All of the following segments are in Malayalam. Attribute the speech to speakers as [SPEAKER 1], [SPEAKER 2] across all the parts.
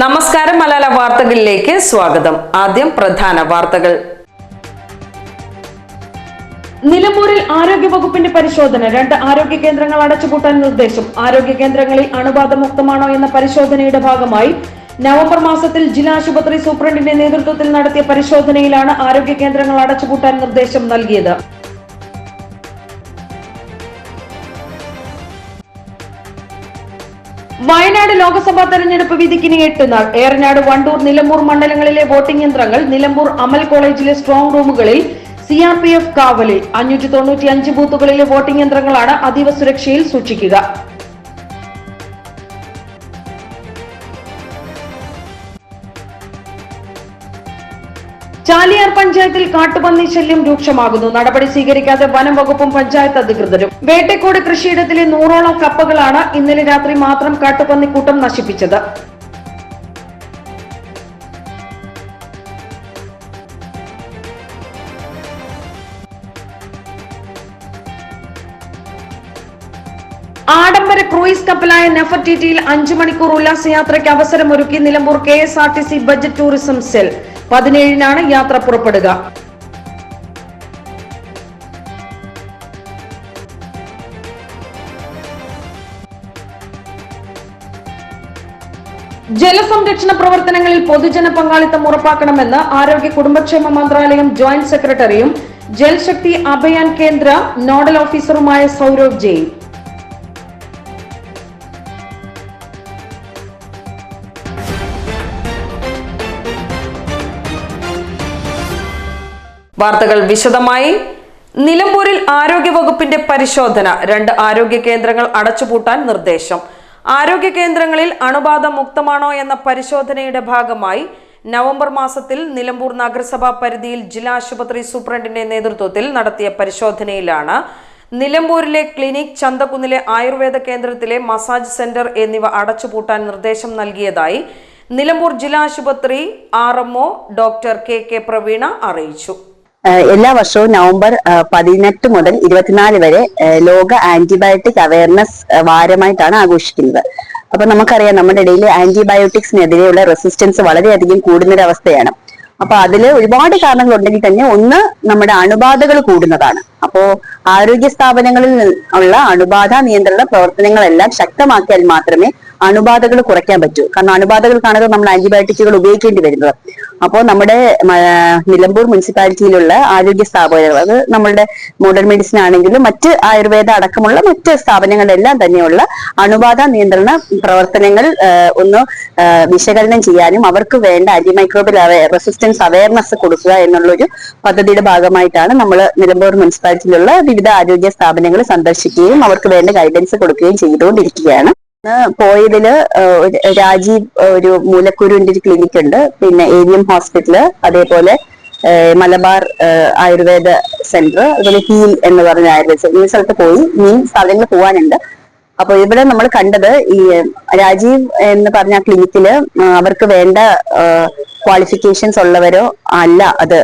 [SPEAKER 1] നമസ്കാരം മലയാള വാർത്തകളിലേക്ക് സ്വാഗതം. ആദ്യം പ്രധാന വാർത്തകൾ.
[SPEAKER 2] നിലമ്പൂരിൽ ആരോഗ്യ വകുപ്പിന്റെ പരിശോധന. രണ്ട് ആരോഗ്യ കേന്ദ്രങ്ങൾ അടച്ചുപൂട്ടാൻ നിർദ്ദേശം. ആരോഗ്യ കേന്ദ്രങ്ങളിൽ അണുബാധമുക്തമാണോ എന്ന പരിശോധനയുടെ ഭാഗമായി നവംബർ മാസത്തിൽ ജില്ലാ ആശുപത്രി സൂപ്രണ്ടിന്റെ നേതൃത്വത്തിൽ നടത്തിയ പരിശോധനയിലാണ് ആരോഗ്യ കേന്ദ്രങ്ങൾ അടച്ചുപൂട്ടാൻ നിർദ്ദേശം നൽകിയത്. വയനാട് ലോക്സഭാ തെരഞ്ഞെടുപ്പ് വിധിക്കിനി എട്ട് നാൾ. ഏറനാട് വണ്ടൂർ നിലമ്പൂർ മണ്ഡലങ്ങളിലെ വോട്ടിംഗ് യന്ത്രങ്ങൾ നിലമ്പൂർ അമൽ കോളേജിലെ സ്ട്രോങ് റൂമുകളിൽ സി ആർ പി എഫ് കാവലിൽ അഞ്ഞൂറ്റി തൊണ്ണൂറ്റി അഞ്ച് ബൂത്തുകളിലെ വോട്ടിംഗ് യന്ത്രങ്ങളാണ് അതീവ സുരക്ഷയിൽ സൂക്ഷിക്കുക. ചാലിയാർ പഞ്ചായത്തിൽ കാട്ടുപന്നി ശല്യം രൂക്ഷമാകുന്നു. നടപടി സ്വീകരിക്കാതെ വനം വകുപ്പും പഞ്ചായത്ത് അധികൃതരും. വേട്ടക്കോട് കൃഷിയിടത്തിലെ നൂറോളം കപ്പകളാണ് ഇന്നലെ രാത്രി മാത്രം കാട്ടുപന്നിക്കൂട്ടം നശിപ്പിച്ചത്. ആഡംബര ക്രൂയിസ് കപ്പലായ നെഫർടിറ്റിയിൽ അഞ്ചു മണിക്കൂർ ഉല്ലാസയാത്രയ്ക്ക് അവസരമൊരുക്കി Nilambur K S R T C budget tourism cell. പതിനേഴിനാണ് യാത്ര പുറപ്പെടുക. ജലസംരക്ഷണ പ്രവർത്തനങ്ങളിൽ പൊതുജന പങ്കാളിത്തം ഉറപ്പാക്കണമെന്ന് ആരോഗ്യ കുടുംബക്ഷേമ മന്ത്രാലയം ജോയിന്റ് സെക്രട്ടറിയും ജൽശക്തി അഭയാൻ കേന്ദ്ര നോഡൽ ഓഫീസറുമായ സൗരവ് ജെയിൻ.
[SPEAKER 1] വാർത്തകൾ വിശദമായി. നിലമ്പൂരിൽ ആരോഗ്യ വകുപ്പിന്റെ പരിശോധന. രണ്ട് ആരോഗ്യ കേന്ദ്രങ്ങൾ അടച്ചുപൂട്ടാൻ നിർദ്ദേശം. ആരോഗ്യ കേന്ദ്രങ്ങളിൽ അണുബാധ മുക്തമാണോ എന്ന പരിശോധനയുടെ ഭാഗമായി നവംബർ മാസത്തിൽ നിലമ്പൂർ നഗരസഭാ പരിധിയിൽ ജില്ലാ ആശുപത്രി സൂപ്രണ്ടിന്റെ നേതൃത്വത്തിൽ നടത്തിയ പരിശോധനയിലാണ് നിലമ്പൂരിലെ ക്ലിനിക് ചന്തക്കുന്നിലെ ആയുർവേദ കേന്ദ്രത്തിലെ മസാജ് സെന്റർ എന്നിവ അടച്ചുപൂട്ടാൻ നിർദ്ദേശം നൽകിയതായി നിലമ്പൂർ ജില്ലാ ആശുപത്രി R doctor K K Praveena അറിയിച്ചു.
[SPEAKER 3] എല്ലാ വർഷവും നവംബർ പതിനെട്ട് മുതൽ ഇരുപത്തിനാല് വരെ ലോക ആന്റിബയോട്ടിക് അവയർനെസ് വാരമായിട്ടാണ് ആഘോഷിക്കുന്നത്. അപ്പൊ നമുക്കറിയാം നമ്മുടെ ഇടയിൽ ആന്റിബയോട്ടിക്സിനെതിരെയുള്ള റെസിസ്റ്റൻസ് വളരെയധികം കൂടുന്നൊരവസ്ഥയാണ്. അപ്പൊ അതിൽ ഒരുപാട് കാരണങ്ങൾ ഉണ്ടെങ്കിൽ തന്നെ ഒന്ന് നമ്മുടെ അണുബാധകൾ കൂടുന്നതാണ്. അപ്പോ ആരോഗ്യ സ്ഥാപനങ്ങളിൽ ഉള്ള അണുബാധ നിയന്ത്രണ പ്രവർത്തനങ്ങളെല്ലാം ശക്തമാക്കിയാൽ മാത്രമേ അണുബാധകൾ കുറയ്ക്കാൻ പറ്റൂ. കാരണം അണുബാധകൾക്കാണല്ലോ നമ്മൾ ആന്റിബയോട്ടിക്കുകൾ ഉപയോഗിക്കേണ്ടി വരുന്നത്. അപ്പോൾ നമ്മുടെ നിലമ്പൂർ മുനിസിപ്പാലിറ്റിയിലുള്ള ആരോഗ്യ സ്ഥാപനങ്ങൾ അത് നമ്മളുടെ മോഡേൺ മെഡിസിൻ ആണെങ്കിലും മറ്റ് ആയുർവേദ അടക്കമുള്ള മറ്റ് സ്ഥാപനങ്ങളെല്ലാം തന്നെയുള്ള അണുബാധ നിയന്ത്രണ പ്രവർത്തനങ്ങൾ ഒന്ന് വിശകലനം ചെയ്യാനും അവർക്ക് വേണ്ട ആന്റിമൈക്രോബിൽ റെസിസ്റ്റൻസ് അവയർനെസ് കൊടുക്കുക എന്നുള്ള ഒരു പദ്ധതിയുടെ ഭാഗമായിട്ടാണ് നമ്മൾ നിലമ്പൂർ മുനിസിപ്പാലിറ്റിയിലുള്ള വിവിധ ആരോഗ്യ സ്ഥാപനങ്ങൾ സന്ദർശിക്കുകയും അവർക്ക് വേണ്ട ഗൈഡൻസ് കൊടുക്കുകയും ചെയ്തുകൊണ്ടിരിക്കുകയാണ്. പോയതിൽ രാജീവ് ഒരു മൂലക്കുരുവിന്റെ ഒരു ക്ലിനിക് ഉണ്ട് പിന്നെ ഏവിയം ഹോസ്പിറ്റൽ അതേപോലെ മലബാർ ആയുർവേദ സെന്റർ അതുപോലെ ഹീൽ എന്ന് പറഞ്ഞ ആയുർവേദ സെന്റർ. ഈ സ്ഥലത്ത് പോയി. ഇനിയും സ്ഥലങ്ങൾ പോകാനുണ്ട് അപ്പൊ ഇവിടെ നമ്മൾ കണ്ടത് ഈ രാജീവ് എന്ന് പറഞ്ഞ ക്ലിനിക്കിൽ അവർക്ക് വേണ്ട ക്വാളിഫിക്കേഷൻസ് ഉള്ളവരോ അല്ല അത്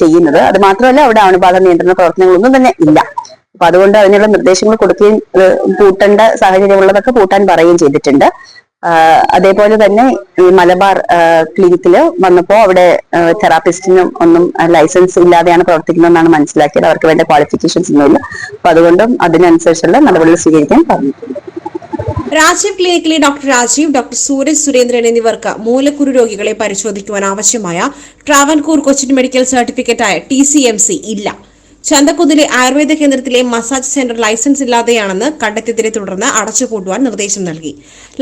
[SPEAKER 3] ചെയ്യുന്നത്. അത് മാത്രമല്ല അവിടെ അണുബാധ നിയന്ത്രണ പ്രവർത്തനങ്ങളൊന്നും തന്നെ ഇല്ല. അപ്പൊ അതുകൊണ്ട് അതിനുള്ള നിർദ്ദേശങ്ങൾ കൊടുക്കുകയും പൂട്ടേണ്ട സാഹചര്യമുള്ളതൊക്കെ പൂട്ടാൻ പറയുകയും ചെയ്തിട്ടുണ്ട്. അതേപോലെ തന്നെ ഈ മലബാർ ക്ലിനിക്കിൽ വന്നപ്പോൾ അവിടെ തെറാപ്പിസ്റ്റിനും ഒന്നും ലൈസൻസ് ഇല്ലാതെയാണ് പ്രവർത്തിക്കുന്നതെന്നാണ് മനസ്സിലാക്കിയത്. അവർക്ക് വേണ്ട ക്വാളിഫിക്കേഷൻസ് ഒന്നുമില്ല അപ്പൊ അതുകൊണ്ടും അതിനനുസരിച്ചുള്ള നടപടികൾ സ്വീകരിക്കാൻ പറഞ്ഞിട്ടുണ്ട്.
[SPEAKER 4] രാജീവ് ക്ലിനിക്കിലെ ഡോക്ടർ രാജീവ് ഡോക്ടർ സൂരജ് സുരേന്ദ്രൻ എന്നിവർക്ക് മൂലക്കുരു രോഗികളെ പരിശോധിക്കുവാൻ ആവശ്യമായ ട്രാവൻകൂർ കൊച്ചിൻ മെഡിക്കൽ സർട്ടിഫിക്കറ്റായ ടി ഇല്ല. ചന്തക്കുന്നിലെ ആയുർവേദ കേന്ദ്രത്തിലെ മസാജ് സെന്റർ ലൈസൻസ് ഇല്ലാതെയാണെന്ന് കണ്ടെത്തിയതിനെ തുടർന്ന് അടച്ചുപൂട്ടുവാൻ നിർദ്ദേശം നൽകി.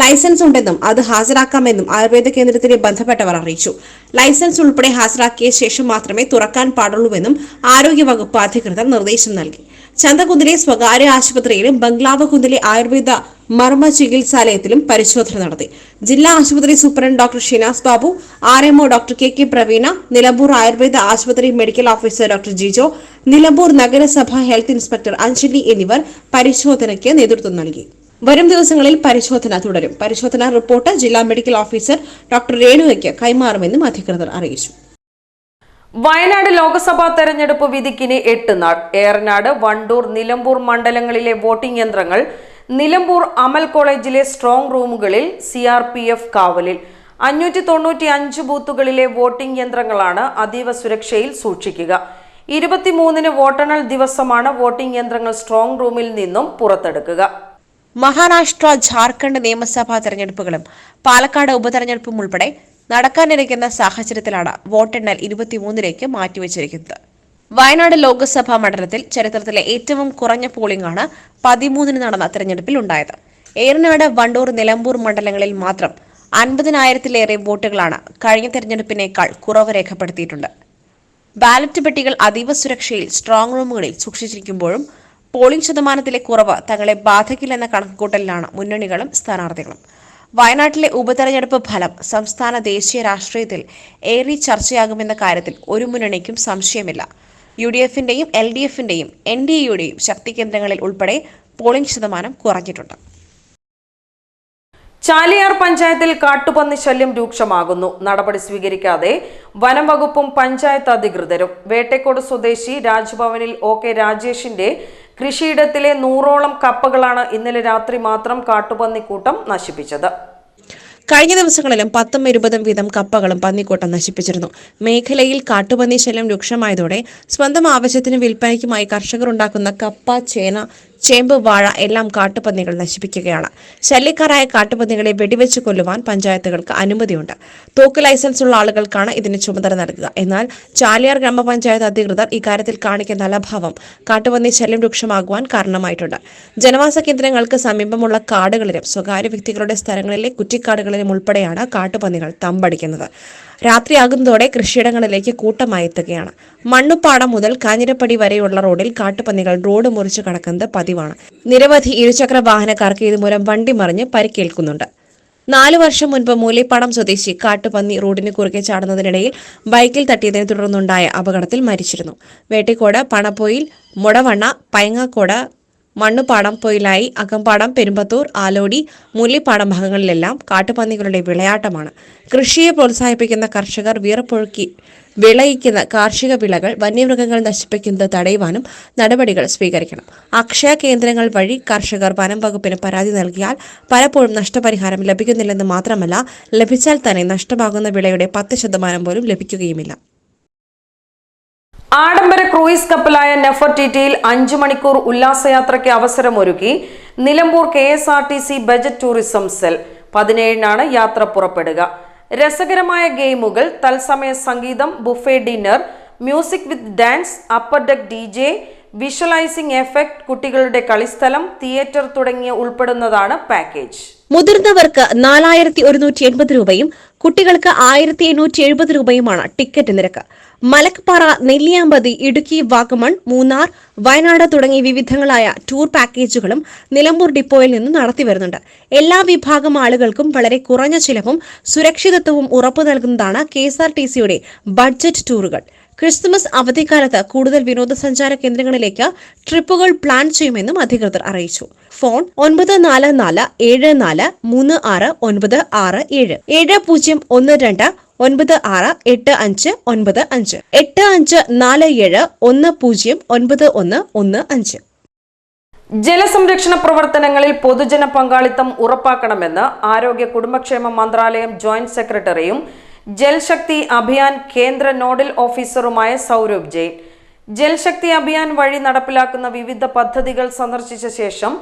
[SPEAKER 4] ലൈസൻസ് ഉണ്ടെന്നും അത് ഹാജരാക്കാമെന്നും ആയുർവേദ കേന്ദ്രത്തിലെ ബന്ധപ്പെട്ടവർ അറിയിച്ചു. ലൈസൻസ് ഉൾപ്പെടെ ഹാജരാക്കിയ ശേഷം മാത്രമേ തുറക്കാൻ പാടുള്ളൂവെന്നും ആരോഗ്യവകുപ്പ് അധികൃതർ നിർദ്ദേശം നൽകി. ചന്തകുന്നിലെ സ്വകാര്യ ആശുപത്രിയിലും ബംഗ്ലാവ് കുന്നിലെ ആയുർവേദ മർമ്മ ചികിത്സാലയത്തിലും പരിശോധന നടത്തി. ജില്ലാ ആശുപത്രി superintendent doctor Shinas Babu R MO doctor K K Praveena Nilambur Ayurveda ആശുപത്രി medical officer doctor Jijo Nilambur നഗരസഭ ഹെൽത്ത് ഇൻസ്പെക്ടർ അഞ്ജലി എന്നിവർ പരിശോധനയ്ക്ക് നേതൃത്വം നൽകി. വരും ദിവസങ്ങളിൽ പരിശോധന തുടരും. പരിശോധനാ റിപ്പോർട്ട് ജില്ലാ മെഡിക്കൽ ഓഫീസർ ഡോക്ടർ രേണുവയ്ക്ക് കൈമാറുമെന്നും അധികൃതർ അറിയിച്ചു.
[SPEAKER 1] വയനാട് ലോക്സഭാ തെരഞ്ഞെടുപ്പ് വിധിക്കിന് എട്ട് നാൾ. ഏറനാട് വണ്ടൂർ നിലമ്പൂർ മണ്ഡലങ്ങളിലെ വോട്ടിംഗ് യന്ത്രങ്ങൾ നിലമ്പൂർ അമൽ കോളേജിലെ സ്ട്രോങ് റൂമുകളിൽ സി ആർ പി എഫ് കാവലിൽ. അഞ്ഞൂറ്റി തൊണ്ണൂറ്റി അഞ്ച് ബൂത്തുകളിലെ വോട്ടിംഗ് യന്ത്രങ്ങളാണ് അതീവ സുരക്ഷയിൽ സൂക്ഷിക്കുക. ഇരുപത്തിമൂന്നിന് വോട്ടെണ്ണൽ ദിവസമാണ് വോട്ടിംഗ് യന്ത്രങ്ങൾ സ്ട്രോങ് റൂമിൽ നിന്നും പുറത്തെടുക്കുക.
[SPEAKER 4] മഹാരാഷ്ട്ര ജാർഖണ്ഡ് നിയമസഭാ തെരഞ്ഞെടുപ്പുകളും പാലക്കാട് ഉപതെരഞ്ഞെടുപ്പും ഉൾപ്പെടെ നടക്കാനിരിക്കുന്ന സാഹചര്യത്തിലാണ് വോട്ടെണ്ണൽ ഇരുപത്തിമൂന്നിലേക്ക് മാറ്റിവെച്ചിരിക്കുന്നത്. വയനാട് ലോക്സഭാ മണ്ഡലത്തിൽ ചരിത്രത്തിലെ ഏറ്റവും കുറഞ്ഞ പോളിംഗാണ് പതിമൂന്നിന് നടന്ന തെരഞ്ഞെടുപ്പിൽ ഉണ്ടായത്. ഏറനാട് വണ്ടൂർ നിലമ്പൂർ മണ്ഡലങ്ങളിൽ മാത്രം അൻപതിനായിരത്തിലേറെ വോട്ടുകളാണ് കഴിഞ്ഞ തെരഞ്ഞെടുപ്പിനേക്കാൾ കുറവ് രേഖപ്പെടുത്തിയിട്ടുണ്ട്. ബാലറ്റ് പെട്ടികൾ അതീവ സുരക്ഷയിൽ സ്ട്രോങ് റൂമുകളിൽ സൂക്ഷിച്ചിരിക്കുമ്പോഴും പോളിംഗ് ശതമാനത്തിലെ കുറവ് തങ്ങളെ ബാധിക്കില്ലെന്ന കണക്കുകൂട്ടലിലാണ് മുന്നണികളും സ്ഥാനാർത്ഥികളും. വയനാട്ടിലെ ഉപതെരഞ്ഞെടുപ്പ് ഫലം സംസ്ഥാന ദേശീയ രാഷ്ട്രീയത്തിൽ ഏറെ ചർച്ചയാകുമെന്ന കാര്യത്തിൽ ഒരു മുന്നണിക്കും സംശയമില്ല. യു ഡി എഫിന്റെയും എൽ ഡി എഫിന്റെയും എൻ ഡി എയുടെയും ശക്തി കേന്ദ്രങ്ങളിൽ ഉൾപ്പെടെ പോളിംഗ് ശതമാനം കുറഞ്ഞിട്ടുണ്ട്.
[SPEAKER 1] ചാലിയാർ പഞ്ചായത്തിൽ കാട്ടുപന്നി ശല്യം രൂക്ഷമാകുന്നു. നടപടി സ്വീകരിക്കാതെ വനം വകുപ്പും പഞ്ചായത്ത് അധികൃതരും വേട്ടക്കോട് സ്വദേശി രാജ്ഭവനിൽ ഒ കെ രാജേഷിന്റെ കൃഷിയിടത്തിലെ നൂറോളം കപ്പകളാണ് ഇന്നലെ രാത്രി മാത്രം കാട്ടുപന്നിക്കൂട്ടം നശിപ്പിച്ചത്.
[SPEAKER 4] കഴിഞ്ഞ ദിവസങ്ങളിലും പത്തും ഇരുപതും വീതം കപ്പകളും പന്നിക്കൂട്ടം നശിപ്പിച്ചിരുന്നു. മേഖലയിൽ കാട്ടുപന്നി ശല്യം രൂക്ഷമായതോടെ സ്വന്തം ആവശ്യത്തിന് വിൽപ്പനയ്ക്കുമായി കർഷകർ ഉണ്ടാക്കുന്ന കപ്പ ചേന ചേമ്പ് വാഴ എല്ലാം കാട്ടുപന്നികൾ നശിപ്പിക്കുകയാണ്. ശല്യക്കാരായ കാട്ടുപന്നികളെ വെടിവെച്ച് കൊല്ലുവാൻ പഞ്ചായത്തുകൾക്ക് അനുമതിയുണ്ട്. തോക്ക് ലൈസൻസ് ഉള്ള ആളുകൾക്കാണ് ഇതിന് ചുമതല നൽകുക. എന്നാൽ ചാലിയാർ ഗ്രാമപഞ്ചായത്ത് അധികൃതർ ഇക്കാര്യത്തിൽ കാണിക്കുന്ന അലഭാവം കാട്ടുപന്നി ശല്യം രൂക്ഷമാകുവാൻ കാരണമായിട്ടുണ്ട്. ജനവാസ കേന്ദ്രങ്ങൾക്ക് സമീപമുള്ള കാടുകളിലും സ്വകാര്യ വ്യക്തികളുടെ സ്ഥലങ്ങളിലെ കുറ്റിക്കാടുകളിലും ഉൾപ്പെടെയാണ് കാട്ടുപന്നികൾ തമ്പടിക്കുന്നത്. രാത്രിയാകുന്നതോടെ കൃഷിയിടങ്ങളിലേക്ക് കൂട്ടമായി എത്തുകയാണ്. മണ്ണുപ്പാടം മുതൽ കാഞ്ഞിരപ്പടി വരെയുള്ള റോഡിൽ കാട്ടുപന്നികൾ റോഡ് മുറിച്ച് കടക്കുന്നത് പതിവാണ്. നിരവധി ഇരുചക്ര വാഹനക്കാർക്ക് ഇതുമൂലം വണ്ടി മറിഞ്ഞ് പരിക്കേൽക്കുന്നുണ്ട്. നാലു വർഷം മുൻപ് മൂലിപ്പടം സ്വദേശി കാട്ടുപന്നി റോഡിന് കുറുകെ ചാടുന്നതിനിടയിൽ ബൈക്കിൽ തട്ടിയതിനെ തുടർന്നുണ്ടായ അപകടത്തിൽ മരിച്ചിരുന്നു. വേട്ടിക്കോട് പണപ്പൊയിൽ മുടവണ്ണ പയങ്ങാക്കോട് മണ്ണുപാടം പൊയിലായി അകമ്പാടം പെരുമ്പത്തൂർ ആലോടി മുല്ലിപ്പാടം ഭാഗങ്ങളിലെല്ലാം കാട്ടുപന്നികളുടെ വിളയാട്ടമാണ്. കൃഷിയെ പ്രോത്സാഹിപ്പിക്കുന്ന കർഷകർ വീറപ്പൊഴുക്കി വിളയിക്കുന്ന കാർഷിക വിളകൾ വന്യമൃഗങ്ങൾ നശിപ്പിക്കുന്നത് തടയുവാനും നടപടികൾ സ്വീകരിക്കണം. അക്ഷയ കേന്ദ്രങ്ങൾ വഴി കർഷകർ വനം വകുപ്പിന് പരാതി നൽകിയാൽ പലപ്പോഴും നഷ്ടപരിഹാരം ലഭിക്കുന്നില്ലെന്ന് മാത്രമല്ല ലഭിച്ചാൽ തന്നെ നഷ്ടമാകുന്ന വിളയുടെ പത്ത് ശതമാനം പോലും ലഭിക്കുകയുമില്ല.
[SPEAKER 1] ആഡംബര ക്രൂയിസ് കപ്പലായ നെഫർടിറ്റിയിൽ അഞ്ചു മണിക്കൂർ ഉല്ലാസയാത്രയ്ക്ക് അവസരമൊരുക്കി Nilambur K S R T C budget tourism cell. പതിനേഴിനാണ് യാത്ര പുറപ്പെടുക. രസകരമായ ഗെയിമുകൾ തത്സമയ സംഗീതം buffet dinner music with dance upper deck D J visualising effect കുട്ടികളുടെ കളിസ്ഥലം തിയേറ്റർ തുടങ്ങിയ ഉൾപ്പെടുന്നതാണ് പാക്കേജ്.
[SPEAKER 4] മുതിർന്നവർക്ക് നാലായിരത്തി ഒരുന്നൂറ്റി എൺപത് രൂപയും കുട്ടികൾക്ക് ആയിരത്തി എണ്ണൂറ്റി എഴുപത് രൂപയുമാണ് ടിക്കറ്റ് നിരക്ക്. മലക്പാറ നെല്ലിയാമ്പതി ഇടുക്കി വാഗമൺ മൂന്നാർ വയനാട് തുടങ്ങി വിവിധങ്ങളായ ടൂർ പാക്കേജുകളും നിലമ്പൂർ ഡിപ്പോയിൽ നിന്ന് നടത്തിവരുന്നുണ്ട് എല്ലാ വിഭാഗം ആളുകൾക്കും വളരെ കുറഞ്ഞ ചിലവും സുരക്ഷിതത്വവും ഉറപ്പു നൽകുന്നതാണ് കെ എസ് ആർ ടി സിയുടെ ബഡ്ജറ്റ് ടൂറുകൾ. ക്രിസ്തുമസ് അവധിക്കാലത്ത് കൂടുതൽ വിനോദസഞ്ചാര കേന്ദ്രങ്ങളിലേക്ക് ട്രിപ്പുകൾ പ്ലാൻ ചെയ്യുമെന്നും അധികൃതർ അറിയിച്ചു. ഫോൺ ഒൻപത് നാല് നാല് ഏഴ് നാല് മൂന്ന് ആറ് ഒൻപത് ആറ് ഏഴ്. ഏഴ് പൂജ്യം ഒന്ന് രണ്ട് ഒൻപത് ആറ് എട്ട് അഞ്ച് ഒൻപത് അഞ്ച്. എട്ട് അഞ്ച് നാല് ഏഴ് ഒന്ന് പൂജ്യം ഒൻപത് ഒന്ന് ഒന്ന് അഞ്ച്.
[SPEAKER 1] ജലസംരക്ഷണ പ്രവർത്തനങ്ങളിൽ പൊതുജന പങ്കാളിത്തം ഉറപ്പാക്കണമെന്ന് ആരോഗ്യ കുടുംബക്ഷേമ മന്ത്രാലയം ജോയിന്റ് സെക്രട്ടറിയും ജൽശക്തി അഭിയാൻ കേന്ദ്ര നോഡൽ ഓഫീസറുമായ സൗരഭ് ജെയിൻ. ജൽശക്തി അഭിയാൻ വഴി നടപ്പിലാക്കുന്ന വിവിധ പദ്ധതികൾ സന്ദർശിച്ച ശേഷം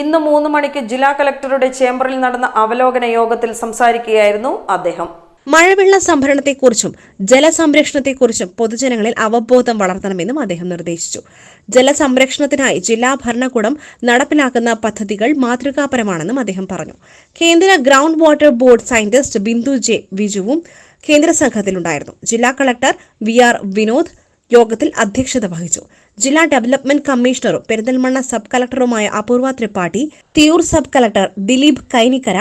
[SPEAKER 1] ഇന്ന് മൂന്ന് മണിക്ക് ജില്ലാ കലക്ടറുടെ ചേംബറിൽ നടന്ന അവലോകന യോഗത്തിൽ സംസാരിക്കുകയായിരുന്നു അദ്ദേഹം.
[SPEAKER 4] മഴവെള്ള സംഭരണത്തെക്കുറിച്ചും ജലസംരക്ഷണത്തെക്കുറിച്ചും പൊതുജനങ്ങളിൽ അവബോധം വളർത്തണമെന്നും അദ്ദേഹം നിർദ്ദേശിച്ചു. ജലസംരക്ഷണത്തിനായി ജില്ലാ ഭരണകൂടം നടപ്പിലാക്കുന്ന പദ്ധതികൾ മാതൃകാപരമാണെന്നും അദ്ദേഹം പറഞ്ഞു. കേന്ദ്ര ground water board scientist Bindu J വിജുവും കേന്ദ്ര സംഘത്തിലുണ്ടായിരുന്നു. ജില്ലാ കളക്ടർ വി ആർ വിനോദ് യോഗത്തിൽ അധ്യക്ഷത വഹിച്ചു. ജില്ലാ ഡെവലപ്മെന്റ് കമ്മീഷണറും Perinthalmanna sub കളക്ടറുമായ Apoorva Tripathi Tirur sub collector Dileep Kainikkara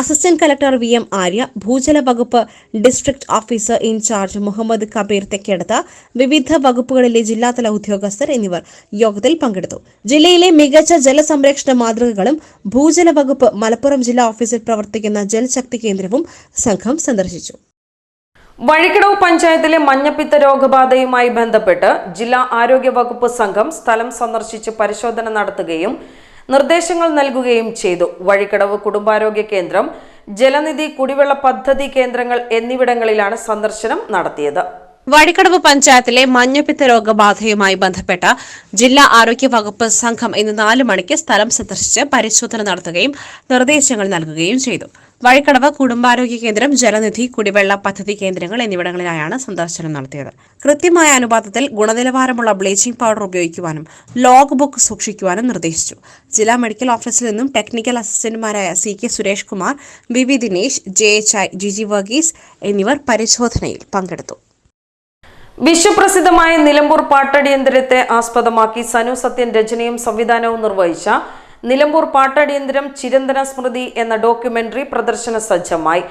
[SPEAKER 4] assistant collector V M Arya ഭൂജല വകുപ്പ് district officer in charge Muhammad Kabeer Thekkedath വിവിധ വകുപ്പുകളിലെ ജില്ലാതല ഉദ്യോഗസ്ഥർ എന്നിവർ യോഗത്തിൽ പങ്കെടുത്തു. ജില്ലയിലെ മികച്ച ജലസംരക്ഷണ മാതൃകകളും ഭൂജല വകുപ്പ് മലപ്പുറം ജില്ലാ ഓഫീസിൽ പ്രവർത്തിക്കുന്ന ജലശക്തി കേന്ദ്രവും സംഘം സന്ദർശിച്ചു.
[SPEAKER 1] വഴിക്കടവ് പഞ്ചായത്തിലെ മഞ്ഞപ്പിത്ത രോഗബാധയുമായി ബന്ധപ്പെട്ട് ജില്ലാ ആരോഗ്യ വകുപ്പ് സംഘം സ്ഥലം സന്ദർശിച്ച് പരിശോധന നടത്തുകയും നിർദ്ദേശങ്ങൾ നൽകുകയും ചെയ്തു. വഴിക്കടവ് കുടുംബാരോഗ്യ കേന്ദ്രം ജലനിധി കുടിവെള്ള പദ്ധതി കേന്ദ്രങ്ങൾ എന്നിവിടങ്ങളിലാണ് സന്ദർശനം നടത്തിയത്.
[SPEAKER 4] വഴിക്കടവ് പഞ്ചായത്തിലെ മഞ്ഞപ്പിത്ത രോഗബാധയുമായി ബന്ധപ്പെട്ട ജില്ലാ ആരോഗ്യ വകുപ്പ് സംഘം ഇന്ന് നാല് മണിക്ക് സ്ഥലം സന്ദർശിച്ച് പരിശോധന നടത്തുകയും നിർദ്ദേശങ്ങൾ നൽകുകയും ചെയ്തു. വഴിക്കടവ് കുടുംബാരോഗ്യ കേന്ദ്രം ജലനിധി കുടിവെള്ള പദ്ധതി കേന്ദ്രങ്ങൾ എന്നിവിടങ്ങളിലായാണ് സന്ദർശനം നടത്തിയത്. കൃത്യമായ അനുപാതത്തിൽ ഗുണനിലവാരമുള്ള ബ്ലീച്ചിംഗ് പൗഡർ ഉപയോഗിക്കുവാനും ലോഗ് ബുക്ക് സൂക്ഷിക്കുവാനും നിർദ്ദേശിച്ചു. ജില്ലാ മെഡിക്കൽ ഓഫീസിൽ നിന്നും technical അസിസ്റ്റന്റുമാരായ C K Suresh Kumar V V Dinesh J H I G G Varghese എന്നിവർ പരിശോധനയിൽ പങ്കെടുത്തു.
[SPEAKER 1] വിശ്വപ്രസിദ്ധമായ നിലമ്പൂർ പാട്ടടിയന്തരത്തെ ആസ്പദമാക്കി സനു സത്യൻ രചനയും സംവിധാനവും നിർവഹിച്ച നിലമ്പൂർ പാട്ടടിയന്തരം ചിരന്തന സ്മൃതി എന്ന ഡോക്യുമെന്ററി പ്രദർശന സജ്ജമായി.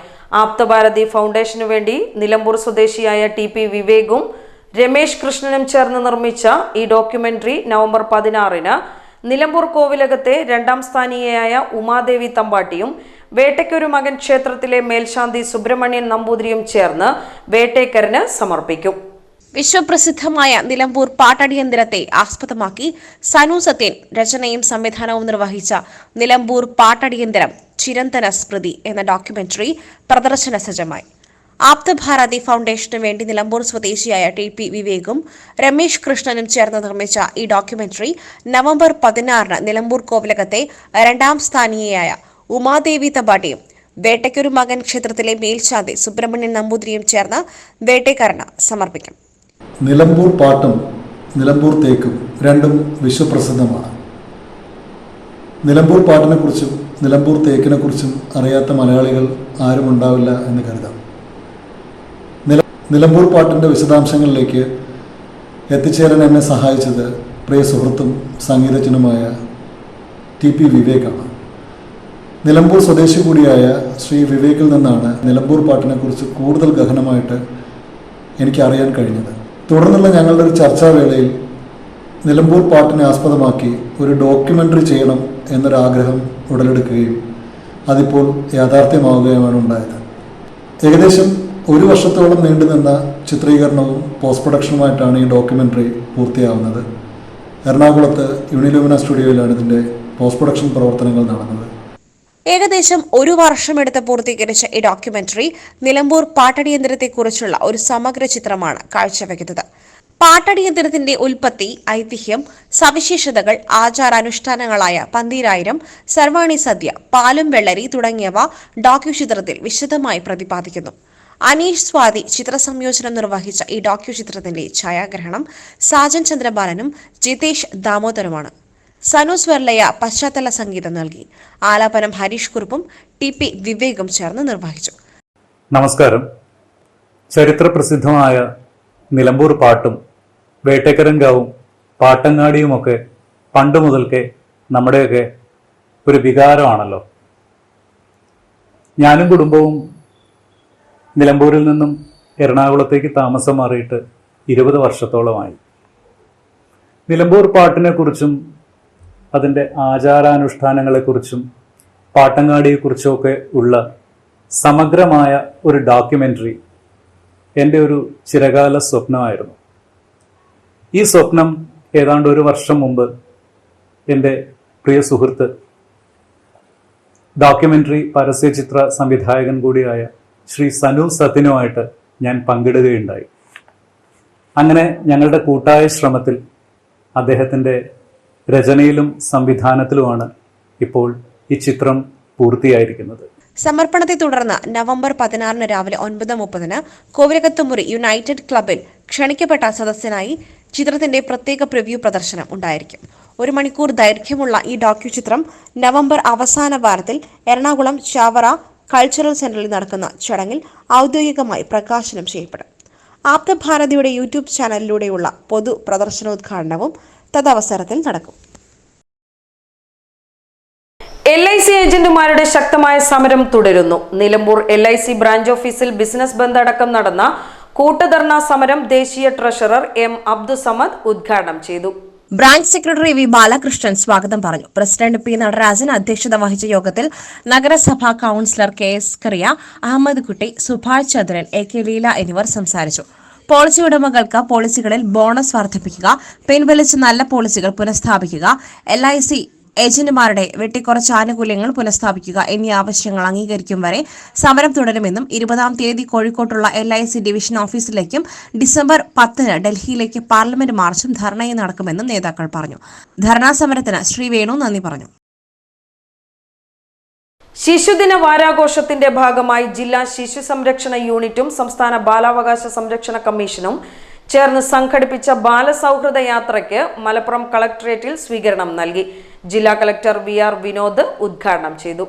[SPEAKER 1] ആപ്തഭാരതി ഫൗണ്ടേഷനു വേണ്ടി നിലമ്പൂർ സ്വദേശിയായ ടി പി വിവേകും രമേശ് കൃഷ്ണനും ചേർന്ന് നിർമ്മിച്ച ഈ ഡോക്യുമെന്ററി നവംബർ പതിനാറിന് നിലമ്പൂർ കോവിലകത്തെ രണ്ടാം സ്ഥാനീയയായ ഉമാദേവി തമ്പാട്ടിയും വേട്ടയ്ക്കൊരു മകൻ ക്ഷേത്രത്തിലെ മേൽശാന്തി സുബ്രഹ്മണ്യൻ നമ്പൂതിരിയും ചേർന്ന് വേട്ടേക്കരന് സമർപ്പിക്കും.
[SPEAKER 4] വിശ്വപ്രസിദ്ധമായ നിലമ്പൂർ പാട്ടടിയന്തരത്തെ ആസ്പദമാക്കി സനു സത്യൻ രചനയും സംവിധാനവും നിർവഹിച്ച നിലമ്പൂർ പാട്ടടിയന്തരം ചിരന്തന സ്മൃതി എന്ന ഡോക്യുമെന്ററി പ്രദർശന സജ്ജമായി. ആപ്തഭാരതി ഫൗണ്ടേഷന് വേണ്ടി നിലമ്പൂർ സ്വദേശിയായ ടി പി വിവേകും രമേശ് കൃഷ്ണനും ചേർന്ന് നിർമ്മിച്ച ഈ ഡോക്യുമെന്ററി നവംബർ പതിനാറിന് നിലമ്പൂർ കോവിലകത്തെ രണ്ടാം സ്ഥാനീയയായ ഉമാദേവി തബാട്ടിയും വേട്ടയ്ക്കൊരു മകൻ ക്ഷേത്രത്തിലെ മേൽശാന്തി സുബ്രഹ്മണ്യൻ നമ്പൂതിരിയും ചേർന്ന് വേട്ടേക്കാരന് സമർപ്പിക്കും.
[SPEAKER 5] നിലമ്പൂർ പാട്ടും നിലമ്പൂർ തേക്കും രണ്ടും വിശ്വപ്രസിദ്ധമാണ്. നിലമ്പൂർ പാട്ടിനെക്കുറിച്ചും നിലമ്പൂർ തേക്കിനെ കുറിച്ചും അറിയാത്ത മലയാളികൾ ആരും ഉണ്ടാവില്ല എന്ന് കരുതാം. നില നിലമ്പൂർ പാട്ടിന്റെ വിശദാംശങ്ങളിലേക്ക് എത്തിച്ചേരാൻ എന്നെ സഹായിച്ചത് പ്രിയ സുഹൃത്തും സംഗീതജ്ഞനുമായ ടി പി വിവേകാണ്. നിലമ്പൂർ സ്വദേശി കൂടിയായ ശ്രീ വിവേകിൽ നിന്നാണ് നിലമ്പൂർ പാട്ടിനെക്കുറിച്ച് കൂടുതൽ ഗഹനമായിട്ട് എനിക്ക് അറിയാൻ കഴിഞ്ഞത്. തുടർന്നുള്ള ഞങ്ങളുടെ ഒരു ചർച്ചാവേളയിൽ നിലമ്പൂർ പാട്ടിനെ ആസ്പദമാക്കി ഒരു ഡോക്യുമെന്ററി ചെയ്യണം എന്നൊരാഗ്രഹം ഉടലെടുക്കുകയും അതിപ്പോൾ യാഥാർത്ഥ്യമാവുകയുമാണ് ഉണ്ടായത്. ഏകദേശം ഒരു വർഷത്തോളം നീണ്ടുനിന്ന ചിത്രീകരണവും പോസ്റ്റ് പ്രൊഡക്ഷനുമായിട്ടാണ് ഈ ഡോക്യുമെന്ററി പൂർത്തിയാവുന്നത്. എറണാകുളത്ത് യൂണിലുമിന സ്റ്റുഡിയോയിലാണ് ഇതിന്റെ പോസ്റ്റ് പ്രൊഡക്ഷൻ പ്രവർത്തനങ്ങൾ നടന്നത്.
[SPEAKER 4] ഏകദേശം ഒരു വർഷമെടുത്ത് പൂർത്തീകരിച്ച ഈ ഡോക്യുമെന്ററി നിലമ്പൂർ പാട്ടടിയന്തരത്തെക്കുറിച്ചുള്ള ഒരു സമഗ്ര ചിത്രമാണ് കാഴ്ചവെക്കുന്നത്. പാട്ടടിയന്തരത്തിന്റെ ഉൽപ്പത്തി ഐതിഹ്യം സവിശേഷതകൾ ആചാരാനുഷ്ഠാനങ്ങളായ പന്തീരായിരം സർവാണി സദ്യ പാലും വെള്ളരി തുടങ്ങിയവ ഡോക്യുചിത്രത്തിൽ വിശദമായി പ്രതിപാദിക്കുന്നു. അനീഷ് സ്വാതി ചിത്രസംയോജനം നിർവഹിച്ച ഈ ഡോക്യുചിത്രത്തിന്റെ ഛായാഗ്രഹണം സാജൻ ചന്ദ്രബാലനും ജിതേഷ് ദാമോദറുമാണ് സനു സ്വർലയ പശ്ചാത്തല സംഗീതം നൽകി. ആലാപനം ഹരീഷ് കുറുപ്പും ടി പി വിവേകും ചേർന്ന് നിർവഹിച്ചു.
[SPEAKER 6] നമസ്കാരം. ചരിത്ര പ്രസിദ്ധമായ നിലമ്പൂർ പാട്ടും വേട്ടക്കരങ്കാവും പാട്ടങ്ങാടിയുമൊക്കെ പണ്ട് മുതൽക്കേ നമ്മുടെയൊക്കെ ഒരു വികാരമാണല്ലോ. ഞാനും കുടുംബവും നിലമ്പൂരിൽ നിന്നും എറണാകുളത്തേക്ക് താമസം മാറിയിട്ട് ഇരുപത് വർഷത്തോളമായി. നിലമ്പൂർ പാട്ടിനെക്കുറിച്ചും അതിന്റെ ആചാരാനുഷ്ഠാനങ്ങളെക്കുറിച്ചും പാട്ടങ്ങാടിയെക്കുറിച്ചുമൊക്കെ ഉള്ള സമഗ്രമായ ഒരു ഡോക്യുമെന്ററി എന്റെ ഒരു ചിരകാല സ്വപ്നമായിരുന്നു. ഈ സ്വപ്നം ഏതാണ്ട് ഒരു വർഷം മുമ്പ് എന്റെ പ്രിയ സുഹൃത്ത് ഡോക്യുമെന്ററി പരസ്യചിത്ര സംവിധായകൻ കൂടിയായ ശ്രീ സനു സത്തിനുമായിട്ട് ഞാൻ പങ്കിടുകയുണ്ടായി. അങ്ങനെ ഞങ്ങളുടെ കൂട്ടായ ശ്രമത്തിൽ അദ്ദേഹത്തിന്റെ രചനയിലും സംവിധാനത്തിലുമാണ് ഇപ്പോൾ ഈ ചിത്രം പൂർത്തിയായിരിക്കുന്നത്.
[SPEAKER 4] സമർപ്പണത്തെ തുടർന്ന് നവംബർ പതിനാറിന് രാവിലെ ഒൻപത് മുപ്പതിന് കോവിലകത്തുമുറി യുണൈറ്റഡ് ക്ലബിൽ ക്ഷണിക്കപ്പെട്ട സദസ്യനായി ചിത്രത്തിന്റെ പ്രത്യേക പ്രിവ്യൂ പ്രദർശനം ഉണ്ടായിരിക്കും. ഒരു മണിക്കൂർ ദൈർഘ്യമുള്ള ഈ ഡോക്യു ചിത്രം നവംബർ അവസാന വാരത്തിൽ എറണാകുളം ചാവറ കൾച്ചറൽ സെന്ററിൽ നടക്കുന്ന ചടങ്ങിൽ ഔദ്യോഗികമായി പ്രകാശനം ചെയ്യപ്പെടും. ആപ്തഭാരതിയുടെ യൂട്യൂബ് ചാനലിലൂടെയുള്ള പൊതു പ്രദർശനോദ്ഘാടനവും തദവസരത്തിൽ നടക്കും.
[SPEAKER 1] എൽ ഐ സി ഏജന്റുമാരുടെ ശക്തമായ സമരം തുടരുന്നു. Nilambur L I C branch ഓഫീസിൽ ബിസിനസ് ബന്ധടക്കം അടക്കം നടന്ന കൂട്ടധർണ സമരം ദേശീയ ട്രഷറർ എം അബ്ദുസമദ് ഉദ്ഘാടനം ചെയ്തു.
[SPEAKER 4] ബ്രാഞ്ച് സെക്രട്ടറി വി ബാലകൃഷ്ണൻ സ്വാഗതം പറഞ്ഞു. പ്രസിഡന്റ് പി നടരാജൻ അധ്യക്ഷത വഹിച്ച യോഗത്തിൽ നഗരസഭാ councillor K S Kariya Ahmed Kutty Subhash Chandran A K Leela എന്നിവർ സംസാരിച്ചു. പോളിസി ഉടമകൾക്ക് പോളിസികളിൽ ബോണസ് വർദ്ധിപ്പിക്കുക പിൻവലിച്ച നല്ല പോളിസികൾ പുനഃസ്ഥാപിക്കുക എൽ ഐ സി ഏജന്റുമാരുടെ വെട്ടിക്കുറച്ച ആനുകൂല്യങ്ങൾ പുനഃസ്ഥാപിക്കുക എന്നീ ആവശ്യങ്ങൾ അംഗീകരിക്കും വരെ സമരം തുടരുമെന്നും ഇരുപതാം തീയതി കോഴിക്കോട്ടുള്ള എൽ ഐ സി ഡിവിഷൻ ഓഫീസിലേക്കും ഡിസംബർ പത്തിന് ഡൽഹിയിലേക്ക് പാർലമെന്റ് മാർച്ചും ധർണയും നടക്കുമെന്നും നേതാക്കൾ പറഞ്ഞു. ധർണാ സമരത്തിന് ശ്രീ വേണു നന്ദി പറഞ്ഞു.
[SPEAKER 1] ശിശുദിന വാരാഘോഷത്തിന്റെ ഭാഗമായി ജില്ലാ ശിശു സംരക്ഷണ യൂണിറ്റും സംസ്ഥാന ബാലാവകാശ സംരക്ഷണ കമ്മീഷനും ചേർന്ന് സംഘടിപ്പിച്ച ബാലസൗഹൃദ യാത്രയ്ക്ക് മലപ്പുറം കളക്ടറേറ്റിൽ സ്വീകരണം നൽകി. ജില്ലാ കളക്ടർ വി ആർ വിനോദ് ഉദ്ഘാടനം ചെയ്തു.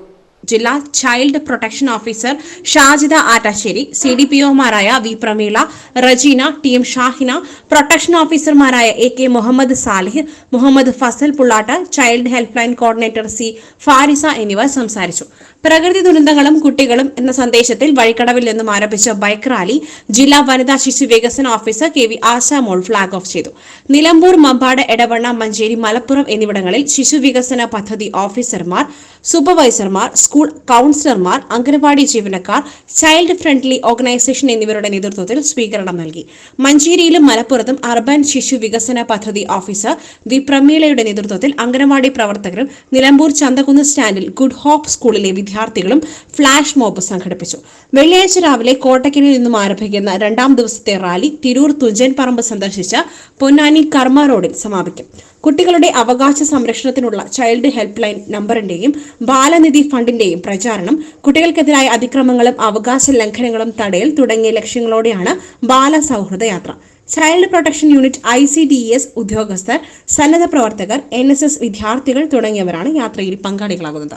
[SPEAKER 4] ജില്ലാ child protection officer Shajida Attassery C D P ഒമാരായ V Prameela Rajeena T M Shahina protection ഓഫീസർമാരായ A K Muhammad Salih Muhammad Fasal Pullatt child help line coordinator C Farisa എന്നിവർ സംസാരിച്ചു. പ്രകൃതി ദുരന്തങ്ങളും കുട്ടികളും എന്ന സന്ദേശത്തിൽ വഴിക്കടവിൽ നിന്നും ആരംഭിച്ച ബൈക്ക് റാലി ജില്ലാ വനിതാ ശിശു വികസന officer K V Ashamol flag off ചെയ്തു. നിലമ്പൂർ മമ്പാട് എടവണ്ണ മഞ്ചേരി മലപ്പുറം എന്നിവിടങ്ങളിൽ ശിശു വികസന പദ്ധതി ഓഫീസർമാർ സൂപ്പർവൈസർമാർ സ്കൂൾ കൌൺസിലർമാർ അംഗനവാടി ജീവനക്കാർ ചൈൽഡ് ഫ്രണ്ട്ലി ഓർഗനൈസേഷൻ എന്നിവരുടെ നേതൃത്വത്തിൽ സ്വീകരണം നൽകി. മഞ്ചേരിയിലും മലപ്പുറത്തും അർബൻ ശിശു വികസന പദ്ധതി ഓഫീസർ വി പ്രമീളയുടെ നേതൃത്വത്തിൽ അംഗനവാടി പ്രവർത്തകരും നിലമ്പൂർ ചന്തകുന്ന് സ്റ്റാൻഡിൽ ഗുഡ് ഹോപ്പ് സ്കൂളിലെ വിദ്യാർത്ഥികളും ഫ്ളാഷ് മോബ് സംഘടിപ്പിച്ചു. വെള്ളിയാഴ്ച രാവിലെ കോട്ടക്കലിൽ നിന്നും ആരംഭിക്കുന്ന രണ്ടാം ദിവസത്തെ റാലി തിരൂർ തുഞ്ചൻ പറമ്പ് സന്ദർശിച്ച പൊന്നാനി കർമ്മ റോഡിൽ സമാപിക്കും. കുട്ടികളുടെ അവകാശ സംരക്ഷണത്തിനുള്ള ചൈൽഡ് ഹെൽപ്പ് ലൈൻ നമ്പറിന്റെയും ബാലനിധി ഫണ്ടിന്റെയും പ്രചാരണം കുട്ടികൾക്കെതിരായ അതിക്രമങ്ങളും അവകാശ ലംഘനങ്ങളും തടയൽ തുടങ്ങിയ ലക്ഷ്യങ്ങളോടെയാണ് ബാലസൗഹൃദ യാത്ര. Child protection unit I C D S ഉദ്യോഗസ്ഥർ സന്നദ്ധ പ്രവർത്തകർ എൻ എസ് എസ് വിദ്യാർത്ഥികൾ തുടങ്ങിയവരാണ് യാത്രയിൽ പങ്കാളികളാകുന്നത്.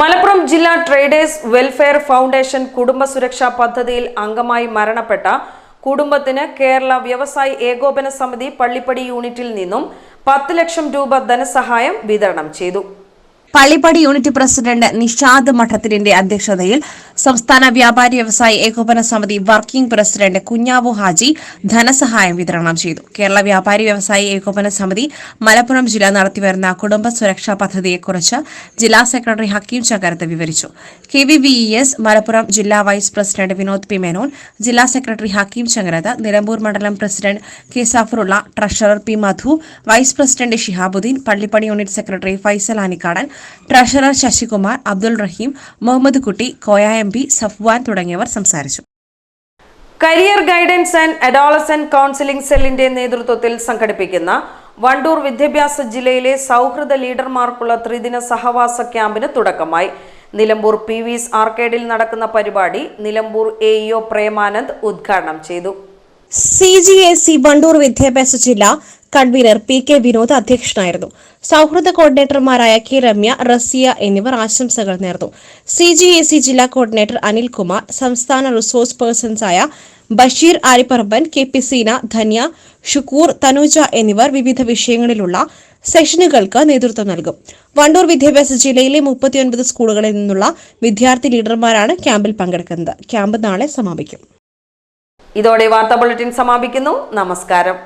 [SPEAKER 1] മലപ്പുറം ജില്ലാ ട്രേഡേഴ്സ് വെൽഫെയർ ഫൗണ്ടേഷൻ കുടുംബ സുരക്ഷാ പദ്ധതിയിൽ അംഗമായി മരണപ്പെട്ട കുടുംബത്തിന് കേരള വ്യവസായി ഏകോപന സമിതി പള്ളിപ്പടി യൂണിറ്റിൽ നിന്നും പത്ത് ലക്ഷം രൂപ ധനസഹായം വിതരണം ചെയ്തു.
[SPEAKER 4] പള്ളിപ്പടി യൂണിറ്റ് പ്രസിഡന്റ് നിഷാദ് മഠത്തിലിന്റെ അധ്യക്ഷതയിൽ സംസ്ഥാന വ്യാപാരി വ്യവസായി ഏകോപന സമിതി വർക്കിംഗ് പ്രസിഡന്റ് കുഞ്ഞാവു ഹാജി ധനസഹായം വിതരണം ചെയ്തു. കേരള വ്യാപാരി വ്യവസായി ഏകോപന സമിതി മലപ്പുറം ജില്ല നടത്തിവരുന്ന കുടുംബ സുരക്ഷാ പദ്ധതിയെക്കുറിച്ച് ജില്ലാ സെക്രട്ടറി ഹക്കീം ചക്കരത്ത് വിവരിച്ചു. K V V E S Malappuram ജില്ലാ vice president Vinod P Menon ജില്ലാ സെക്രട്ടറി ഹക്കീം ചങ്ങരത്ത് നിലമ്പൂർ മണ്ഡലം president K Safarulla treasurer P Madhu vice president Shihabuddeen Pallippadi unit secretary Faisal Anikkadan treasurer Sasikumar Abdul Raheem Muhammad Kutty Koya M P Safwan തുടങ്ങിയവർ സംസാരിച്ചു.
[SPEAKER 1] Career guidance and adolescent counselling സെല്ലിന്റെ നേതൃത്വത്തിൽ സംഘടിപ്പിക്കുന്ന വണ്ടൂർ വിദ്യാഭ്യാസ ജില്ലയിലെ സൗഹൃദ ലീഡർമാർക്കുള്ള ത്രിദിന സഹവാസ ക്യാമ്പിന് തുടക്കമായി. നിലമ്പൂർ പി വിസ് ആർക്കേഡിൽ നടക്കുന്ന പരിപാടി നിലമ്പൂർ എ ഇഒ പ്രേമാനന്ദ് ഉദ്ഘാടനം ചെയ്തു.
[SPEAKER 4] C G A C Wandoor വിദ്യാഭ്യാസ ജില്ല കൺവീനർ പി കെ വിനോദ് അധ്യക്ഷനായിരുന്നു. സൗഹൃദ കോർഡിനേറ്റർമാരായ കെ രമ്യ റസിയ എന്നിവർ ആശംസകൾ നേർന്നു. സി ജി എ സി ജില്ലാ കോർഡിനേറ്റർ അനിൽകുമാർ സംസ്ഥാന റിസോഴ്സ് പേഴ്സൺസായ ബഷീർ ആരിപ്പറമ്പൻ കെ പി സീന ധന്യ ഷുക്കൂർ തനുജ എന്നിവർ വിവിധ വിഷയങ്ങളിലുള്ള സെഷനുകൾക്ക് നേതൃത്വം നൽകും. വണ്ടൂർ വിദ്യാഭ്യാസ ജില്ലയിലെ മുപ്പത്തിയൊൻപത് സ്കൂളുകളിൽ നിന്നുള്ള വിദ്യാർത്ഥി ലീഡർമാരാണ് ക്യാമ്പിൽ പങ്കെടുക്കുന്നത്. ക്യാമ്പ് നാളെ സമാപിക്കും.
[SPEAKER 1] ഇതോടെ വാർത്താ ബുള്ളറ്റിൻ സമാപിക്കുന്നു. നമസ്കാരം.